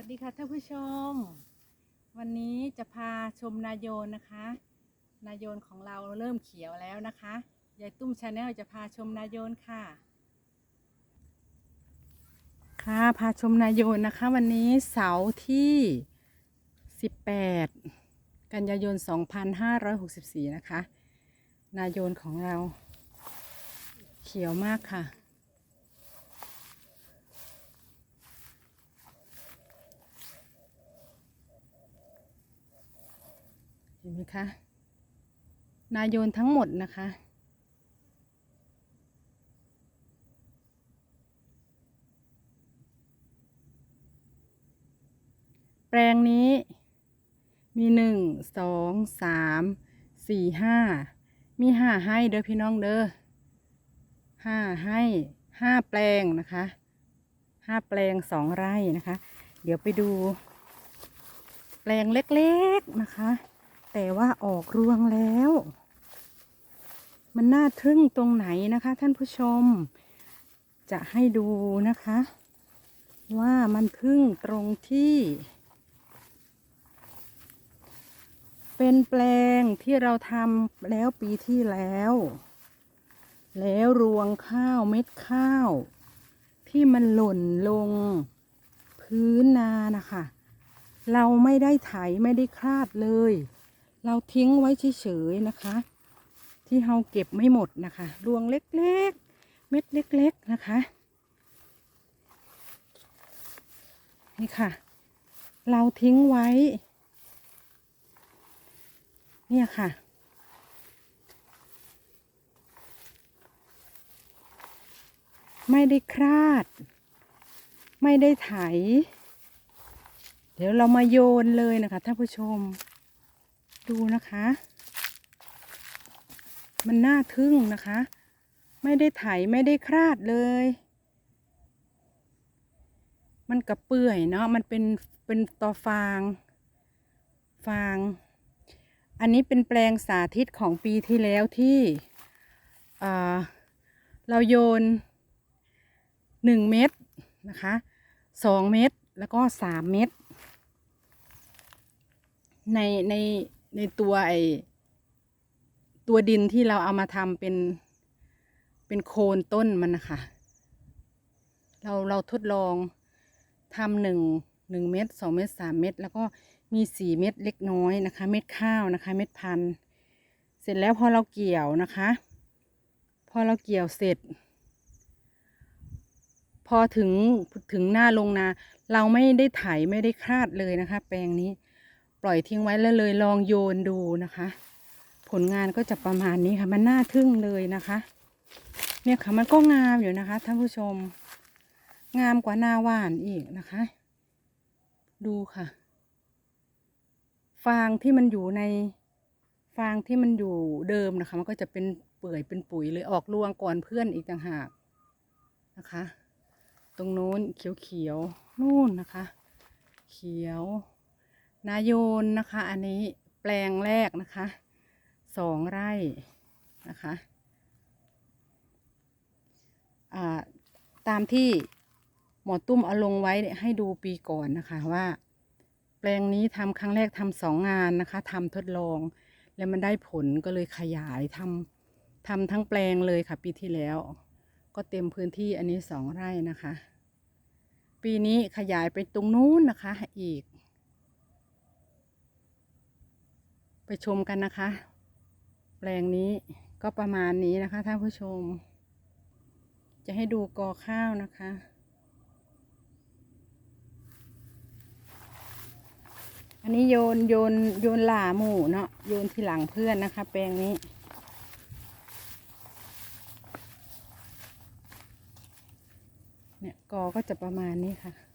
วัสดีค่ะท่านผู้ชม วันนี้จะพาชมนายโยนนะคะ นายโยนของเราเริ่มเขียวแล้วนะคะยายตุ้มชาแนลจะพาชมนายโยนค่ะ ค่ะพาชมนายโยนนะคะ วันนี้เสาร์ที่ 18 กันยายน 2564 นะคะ นายโยนของเราเขียวมากค่ะ ห็นไหมคะนายโยนทั้งหมดนะคะ แปลงนี้มีหนึ่งสองสามสี่ห้ามีห้าให้เด้อพี่น้องเด้อห้าให้ห้าแปลงนะคะห้าแปลงสองไร่นะคะ เดี๋ยวไปดู แปลงเล็กๆนะคะ แต่ว่าออกรวงแล้ว มันน่าทึ่งตรงไหนนะคะ ท่านผู้ชม จะให้ดูนะคะ ว่ามันทึ่งตรงที่ เป็นแปลงที่เราทำแล้วปีที่แล้ว แล้วรวงข้าวเม็ดข้าว ที่มันหล่นลงพื้นนานะคะ เราไม่ได้ไถไม่ได้คลาดเลย เราทิ้งไว้เฉยๆนะคะ ที่เราเก็บไม่หมดนะคะรวงเล็กๆ เม็ดเล็ก ๆนะคะ นี่ค่ะ เราทิ้งไว้ เนี่ยค่ะไม่ได้คลาด ไม่ได้ไถ เดี๋ยวเรามาโยนเลยนะคะท่านผู้ชม ดูนะคะ มันน่าทึ่งนะคะ ไม่ได้ไถไม่ได้คลาดเลย มันกระเปื่อยเนาะมันเป็นเป็นตอฟาง ฟาง อันนี้เป็นแปลงสาธิตของปีที่แล้วที่เราโยนหนึ่งเม็ดนะคะสองเม็ดแล้วก็สามเม็ดในใน ในตัวไอตัวดินที่เราเอามาทำเป็นเป็นโคนต้นมันนะคะ เราเราทดลองทำหนึ่งหนึ่งเม็ดสองเม็ดสามเม็ดแล้วก็มีสี่เม็ดเล็กน้อยนะคะ เม็ดข้าวนะคะ เม็ดพัน เสร็จแล้วพอเราเกี่ยวนะคะ พอเราเกี่ยวเสร็จ พอถึงถึงหน้าลงนา เราไม่ได้ไถไม่ได้คลาดเลยนะคะ แปลงนี้ ปล่อยทิ้งไว้แล้วเลยลองโยนดูนะคะ ผลงานก็จะประมาณนี้ค่ะ มันน่าทึ่งเลยนะคะ เนี่ยค่ะมันก็งามอยู่นะคะท่านผู้ชม งามกว่าหน้าหว่านอีกนะคะ ดูค่ะ ฟางที่มันอยู่ในฟางที่มันอยู่เดิมนะคะ มันก็จะเป็นเปื่อยเป็นปุ๋ยเลยออกรวงก่อนเพื่อนอีกต่างหากนะคะ ตรงโน้นเขียวๆนู่นนะคะ เขียว นาโยนนะคะ อันนี้แปลงแรกนะคะสองไร่นะคะาตามที่หมอตุ้มเอาลงไว้ให้ดูปีก่อนนะคะว่า แปลงนี้ทำครั้งแรกทำสองงานนะคะทำทดลอง แล้วมันได้ผลก็เลยขยายทำทำทั้งแปลงเลยค่ะ ปีที่แล้ว ก็เต็มพื้นที่อันนี้สองไร่นะคะ ปีนี้ขยายไปตรงนู้นนะคะ อีก ไปชมกันนะคะ แปลงนี้ก็ประมาณนี้นะคะท่านผู้ชม จะให้ดูกอข้าวนะคะ อันนี้โยนโยนโยนหล่าหมูเนาะโยนที่หลังเพื่อนนะคะ แปลงนี้เนี่ยกอก็จะประมาณนี้ค่ะ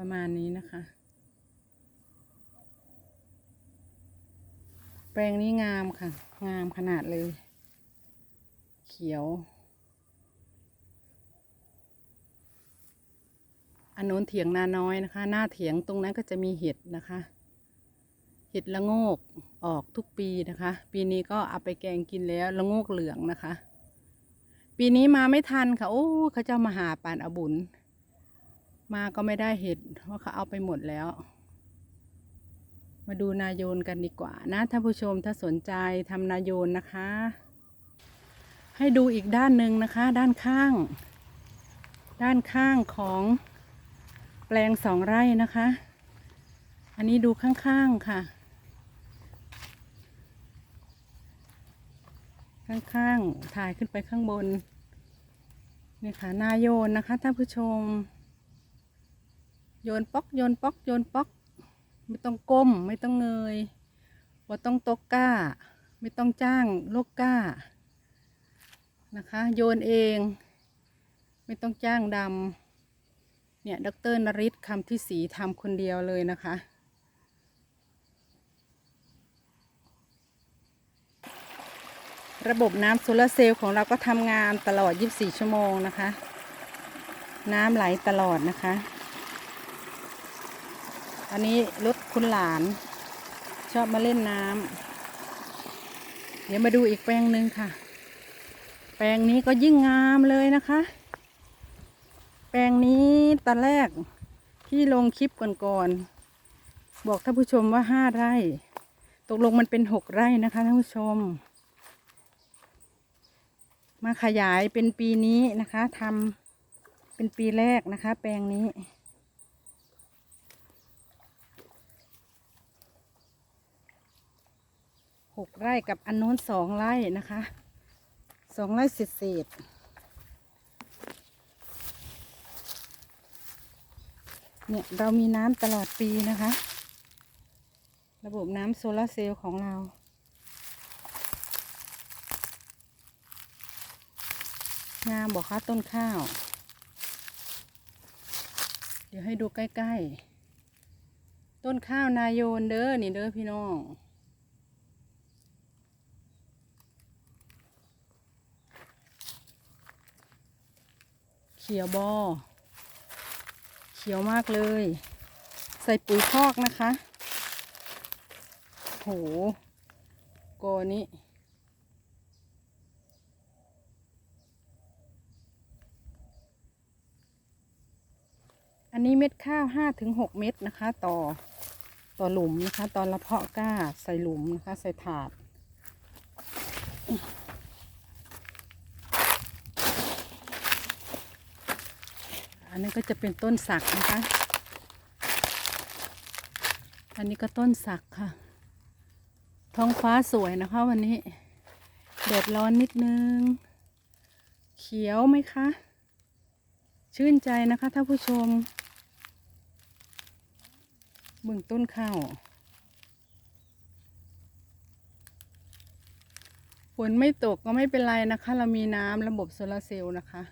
ประมาณนี้นะคะ แปลงนี้งามค่ะ งามขนาดเลย เขียว อันโน้นเถียงนาน้อยนะคะ หน้าเถียงตรงนั้นก็จะมีเห็ดนะคะ เห็ดละโงกออกทุกปีนะคะ ปีนี้ก็เอาไปแกงกินแล้วละโงกเหลืองนะคะ ปีนี้มาไม่ทันค่ะ โอ้เขาเจ้ามาหาปานอบุญ มาก็ไม่ได้เห็ดเพราะเขาเอาไปหมดแล้ว มาดูนาโยนกันดีกว่านะท่านผู้ชมถ้าสนใจทำนาโยนนะคะ ให้ดูอีกด้านหนึ่งนะคะ ด้านข้าง ด้านข้างของแปลงสองไร่นะคะ อันนี้ดูข้างๆค่ะ ข้างๆถ่ายขึ้นไปข้างบนนี่ค่ะนาโยนนะคะท่านผู้ชม โยนป๊อกโยนป๊อกโยนป๊อก ไม่ต้องก้ม ไม่ต้องเงยว่าต้องตกก้า ไม่ต้องจ้างโลกก้านะคะ โยนเอง ไม่ต้องจ้างดำเนี่ยดรนริศคำที่สีทำคนเดียวเลยนะคะระบบน้ำโซลาร์เซลล์ของเราก็ทำงานตลอด 24 ชั่วโมงนะคะ น้ำไหลตลอดนะคะ อันนี้รถคุณหลาน ชอบมาเล่นน้ำเดี๋ยวมาดูอีกแปลงหนึ่งค่ะ แปลงนี้ก็ยิ่งงามเลยนะคะ แปลงนี้ตอนแรกที่ลงคลิปก่อนๆบอกท่านผู้ชมว่าห้าไร่ ตกลงมันเป็นหกไร่นะคะท่านผู้ชม มาขยายเป็นปีนี้นะคะทำเป็นปีแรกนะคะ แปลงนี้ หกไร่กับอันโน้นสองไร่นะคะสองไร่เศษเศษเนี่ยเรามีน้ำตลอดปีนะคะ ระบบน้ำโซลาร์เซลล์ของเรา งามบอกคะต้นข้าว เดี๋ยวให้ดูใกล้ ๆ ต้นข้าว นายโยนเด้อนี่เด้อพี่น้อง ขียวบอเขียวมากเลย ใส่ปุ๋ยคอกนะคะ โหโกนี้อันนี้เม็ดข้าวห้าถึงหกเม็ดนะคะ ต่อต่อหลุมนะคะ ตอนละเพาะก้าใส่หลุมนะคะ ใส่ถาด อันนี้ก็จะเป็นต้นสักนะคะ อันนี้ก็ต้นสักค่ะ ท้องฟ้าสวยนะคะ วันนี้แดดร้อนนิดนึง เขียวไหมคะ ชื่นใจนะคะท่านผู้ชมเบื้องต้นข้าวฝนไม่ตกก็ไม่เป็นไรนะคะ เรามีน้ำระบบโซลาร์เซลล์นะคะ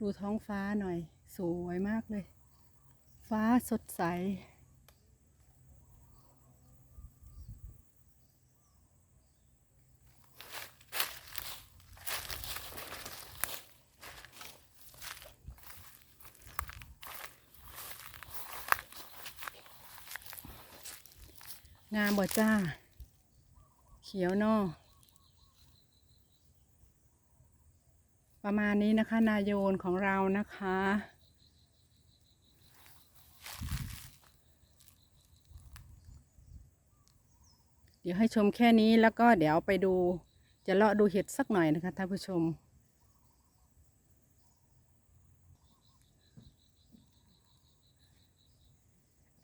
ดูท้องฟ้าหน่อย สวยมากเลย ฟ้าสดใส งามบ่จ้า เขียวนอ ประมาณนี้นะคะ นายโยนของเรานะคะ เดี๋ยวให้ชมแค่นี้แล้วก็เดี๋ยวไปดูจะเลาะดูเห็ดสักหน่อยนะคะท่านผู้ชม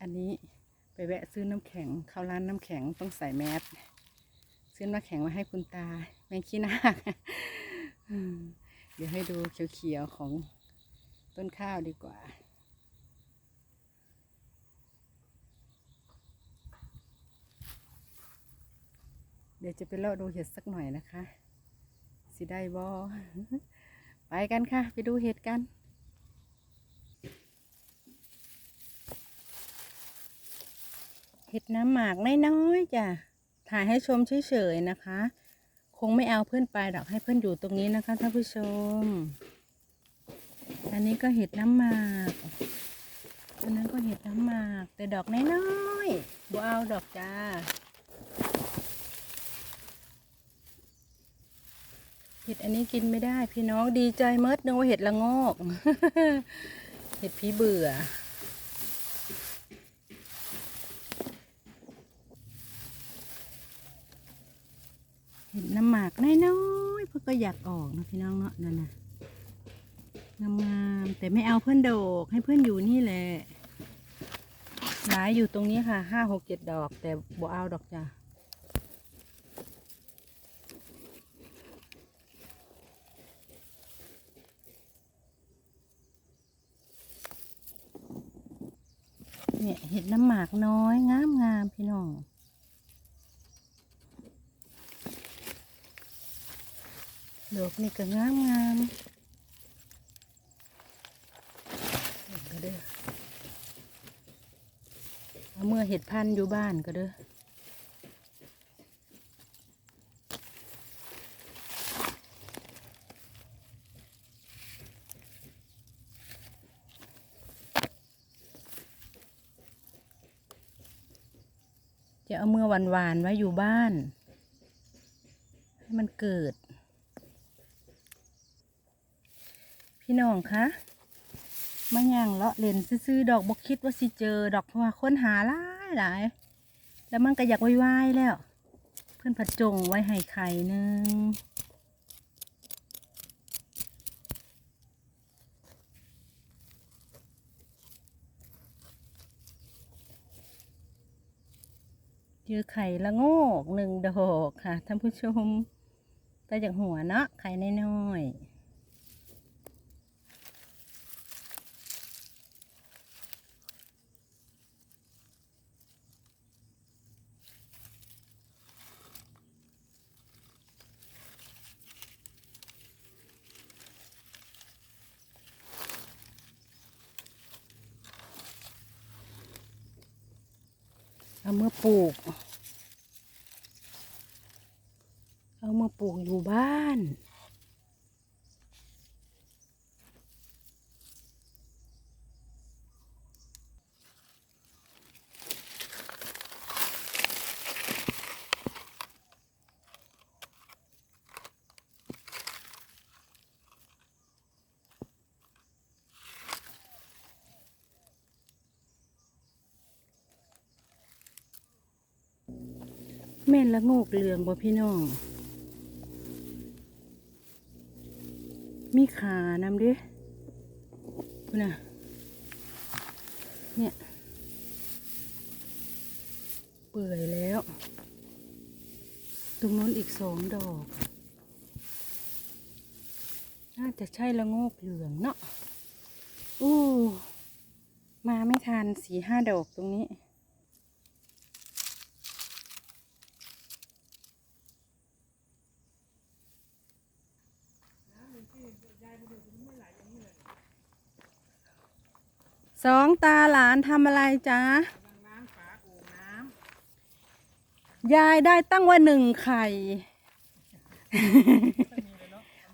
อันนี้ไปแวะซื้อน้ำแข็งเข้าร้านน้ำแข็งต้องใส่แมสซื้อน้ำแข็งมาให้คุณตาแมงขี้นาค เดี๋ยวให้ดูเขียวๆของต้นข้าวดีกว่า เดี๋ยวจะไปเลาะดูเห็ดสักหน่อยนะคะ สิได้บอไปกันค่ะ ไปดูเห็ดกันเห็ดน้ำหมากน้อยๆจ้ะถ่ายให้ชมเฉยๆนะคะ คงไม่เอาเพื่อนไปหรอกให้เพื่อนอยู่ตรงนี้นะคะท่านผู้ชม อันนี้ก็เห็ดน้ำหมากอันนั้นก็เห็ดน้ำหมาก แต่ดอกน้อยๆบ่เอาดอกจ้าเห็ดอันนี้กินไม่ได้พี่น้องดีใจเมิดนึกว่าเห็ดละโงกเห็ดผีเบื่อ เห็ดน้ำหมากน้อยๆเพื่อ ก็อยากออกนะพี่น้องเนาะนั่นนะงามๆแต่ไม่เอาเพื่อนโดกให้เพื่อนอยู่นี่แหละหลายอยู่ตรงนี้ค่ะห้าหกเจ็ดดอก แต่บ่เอาดอกจ้ะเนี่ยเห็ดน้ำหมากน้อย งามงามๆพี่น้อง ดอกนี่ก็งามงามเห็นก็เด้อเอาเมื่อเห็ดพันธุ์อยู่บ้านก็เด้อจะเอาเมื่อหวานหวานๆไว้อยู่บ้าน ให้มันเกิด พี่น้องคะมาย่างเลาะเลนซื้อๆดอกบกคิดว่าสิเจอดอกเพราะว่าค้นหาหลายหลายแล้วมันก็อยากไว้ๆแล้ว เพื่อนผัดจงไว้ให้ไข่หนึงเจอไข่ละโงกหนึ่งดอกค่ะท่านผู้ชมแต่จากหัวเนาะไข่น้อยๆ เอาเมื่อปลูก เอามาปลูกอยู่บ้าน แม่นละโงกเหลืองบ่พี่น้อง มีขานำเดิพูน่ะ เนี่ย เปื่อยแล้ว ตรงนู้นอีกสองดอก น่าจะใช่ละโงกเหลืองเนาะ อู้ มาไม่ทันสีห้าดอกตรงนี้ สองตาหลานทำอะไรจ๊ะยายได้ตั้งว่าหนึ่งไข่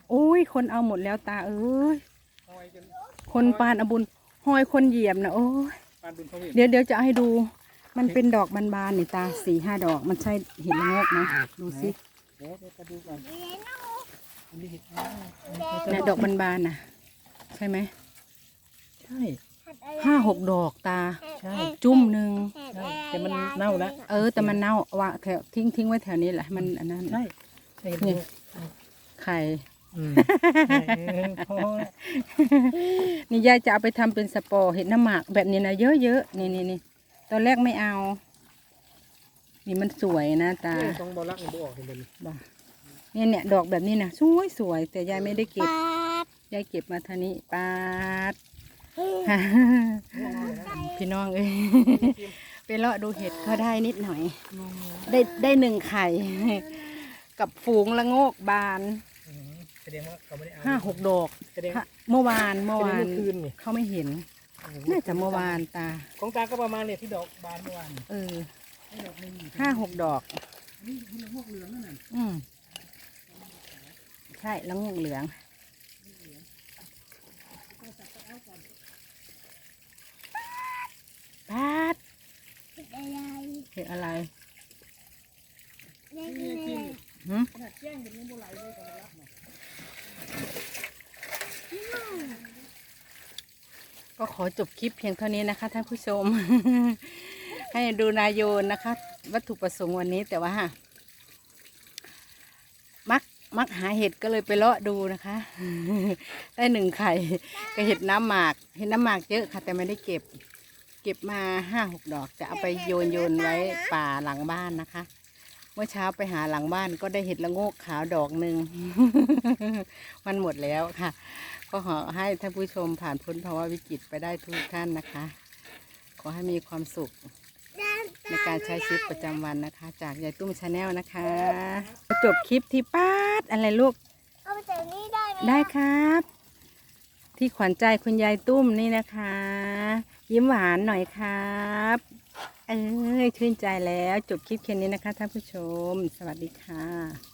โอ้ย คนเอาหมดแล้วตาเอ้ยหอยจนคนปานอบุญหอยคนเหยียบนะโอ้ยปานบุญพระเวทเดี๋ยวเดี๋ยวจะให้ดู มันเป็นดอกบานๆนี่ตาสี่ห้าดอก มันใช่เห็นละโงกไหมดูสิเดี๋ยวเดี๋ยวจะดูก่อนอันนี้เห็ดอ๋อเนี่ยดอกบานๆน่ะ ใช่ไหม ใช่ ห้าหกดอกตา ใช่ จุ่มหนึ่งใช่ แต่มันเน่าแล้วเออ แต่มันเน่าวางแถวทิ้งทิ้งไว้แถวนี้แหละมันอันนั้นใช่ใช่นี่ไข่ อืมใช่เออพอแล้วนี่ยายจะเอาไปทำเป็นสปอร์เห็ดน้ำหมากแบบนี้นะเยอะๆนี่นี่นี่ตอนแรกไม่เอา นี่มันสวยนะตาเออต้องบอลักนี่บออกเห็นบ่นี่บ่เนี่ยเนี่ยดอกแบบนี้นะสวยสวยแต่ยายไม่ได้เก็บ ยายเก็บมาทางนี้ปาด พี่น้องเอ้ยไปเลาะดูเห็ดก็ได้นิดหน่อย ได้ได้หนึ่งไข่ กับฝูงละโงกบานอืมแสดงว่าเขาไม่ได้เอาห้าหกดอกแสดงฮะเมื่อวานเมื่อวานแสดงเมื่อคืนนี่เขาไม่เห็นโอ้โหน่าจะเมื่อวานตา ของตาก็ประมาณเนี่ยที่ดอกบานเมื่อวานเออให้ดอกหนึงห้าหกดอกนี่คุณละงกเหลืองนั่นน่ะอืมใช่ละโงกเหลือง ปาดเห็ดอะไรหืมขนาดแจ้งเป็นยังโบไหลเลยกับรับนะก็ขอจบคลิปเพียงเท่านี้นะคะท่านผู้ชม ให้ดูนายโยนนะคะ วัตถุประสงค์วันนี้แต่ว่ามักมักหาเห็ดก็เลยไปเลาะดูนะคะ ได้หนึ่งไข่ก็เห็ดน้ำหมาก เห็ดน้ำหมากเยอะค่ะ แต่ไม่ได้เก็บ เก็บมาห้าหกดอกจะเอาไปโยนโยนไว้ป่าหลังบ้านนะคะ เมื่อเช้าไปหาหลังบ้านก็ได้เห็ดละโงกขาวดอกหนึ่ง มันหมดแล้วค่ะ ก็ขอให้ท่านผู้ชมผ่านพ้นภาวะวิกฤตไปได้ทุกท่านนะคะ ขอให้มีความสุขในการใช้ชีวิตประจำวันนะคะ จากยายตุ้มชาแนลนะคะ จบคลิปที่ป้าดอะไรลูกเอาไปจากนี่ได้ไหมได้ครับ ที่ขวัญใจคุณยายตุ้มนี่นะคะ ยิ้มหวานหน่อยครับเอ้ยชื่นใจแล้วจบคลิปแค่นี้นะคะท่านผู้ชม สวัสดีค่ะ